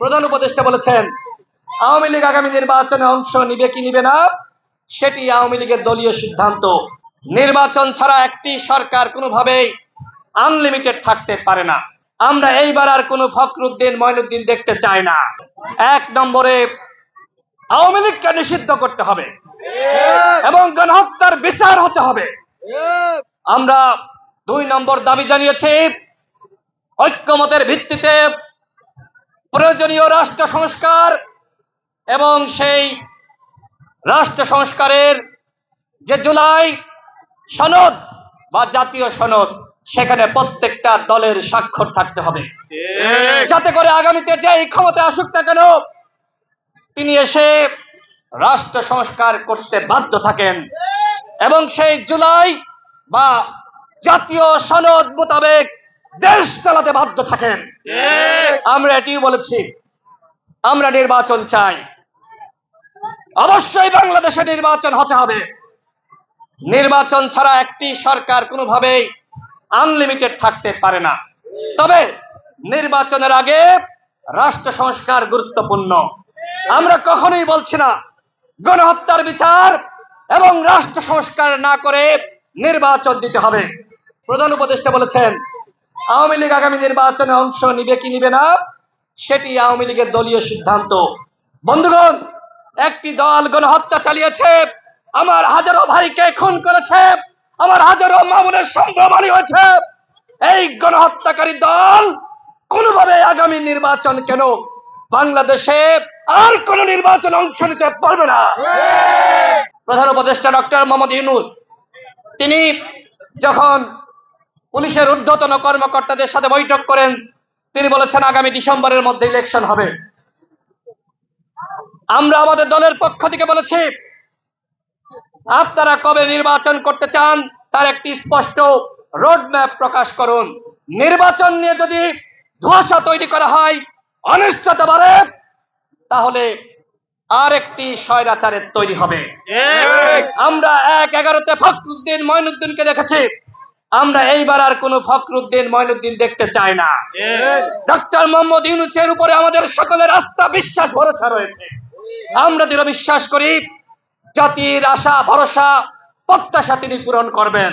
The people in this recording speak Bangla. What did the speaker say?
প্রধান উপদেষ্টা বলেছেন, আওয়ামী লীগ আগামী নির্বাচনে অংশ নিবে কি নিবে না, সেটি আওয়ামী লীগের দলীয় সিদ্ধান্ত। নির্বাচন ছাড়া একটি সরকার কোনোভাবেই আনলিমিটেড থাকতে পারে না। আমরা এইবার আর কোনো ফখরুদ্দিন ময়নুদ্দিন দেখতে চাই না। এক নম্বরে আওয়ামী লীগকে নিষিদ্ধ করতে হবে এবং গণহত্যার বিচার হতে হবে। আমরা দুই নম্বর দাবি জানিয়েছি, ঐক্যমতের ভিত্তিতে প্রয়োজনীয় রাষ্ট্র সংস্কার এবং সেই রাষ্ট্র সংস্কারের যে জুলাই সনদ বা জাতীয় সনদ সেখানে প্রত্যেকটা দলের স্বাক্ষর থাকতে হবে। যাতে করে আগামীতে যে ক্ষমতা আসুক না কেন তিনি এসে রাষ্ট্র সংস্কার করতে বাধ্য থাকেন। এবং সেই জুলাই বা জাতীয় সনদ মোতাবেক দেশ চালাতে বাধ্য থাকেন। আমরা এটিও বলেছি আমরা নির্বাচন চাই। অবশ্যই বাংলাদেশে নির্বাচন হতে হবে। নির্বাচন ছাড়া একটি সরকার কোনোভাবেই আনলিমিটেড থাকতে পারে না। তবে নির্বাচনের আগে রাষ্ট্র সংস্কার গুরুত্বপূর্ণ। আমরা কখনোই বলছি না গণহত্যার বিচার এবং রাষ্ট্র সংস্কার না করে নির্বাচন দিতে হবে। প্রধান উপদেষ্টা বলেছেন আওয়ামী লীগ আগামী নির্বাচনে অংশ নিবে কি নিবে না সেটি আওয়ামী লীগের দলীয় সিদ্ধান্ত। বন্ধুগণ একটি দল গণহত্যা চালিয়েছে আমার হাজারো ভাইকে খুন করেছে আমার হাজারো মামুনের সম্ভ্রমানি হয়েছে। এই গণহত্যাকারী দল কোনোভাবে আগামী নির্বাচন কেন বাংলাদেশে আর কোন নির্বাচন অংশ নিতে পারবে না? প্রধান উপদেষ্টা ডক্টর মোহাম্মদ ইউনুস তিনি যখন পুলিশের ঊর্ধ্বতন কর্মকর্তাদের সাথে বৈঠক করেন। তিনি বলেছেন আগামী ডিসেম্বরের মধ্যে ইলেকশন হবে। আমরা আমাদের দলের পক্ষ থেকে বলেছি আপনারা কবে নির্বাচন করতে চান তার একটি স্পষ্ট রোড ম্যাপ প্রকাশ করুন। নির্বাচন নিয়ে যদি ধোঁয়াশা তৈরি করা হয় অনিশ্চয়তা বাড়ে তাহলে আর একটি স্বৈরাচারের তৈরি হবে। আমরা এক এগারোতে ফখরুদ্দিন ময়নুদ্দিনকে দেখেছি। আমরা এইবার আর কোনো ফখরুদ্দিন ময়নুদ্দিন দেখতে চাই না। ডক্টর মোহাম্মদ ইউনুসের উপরে আমাদের সকলের আস্থা বিশ্বাস ভরসা রয়েছে। আমরা দৃঢ় বিশ্বাস করি জাতির আশা ভরসা প্রত্যাশা তিনি পূরণ করবেন।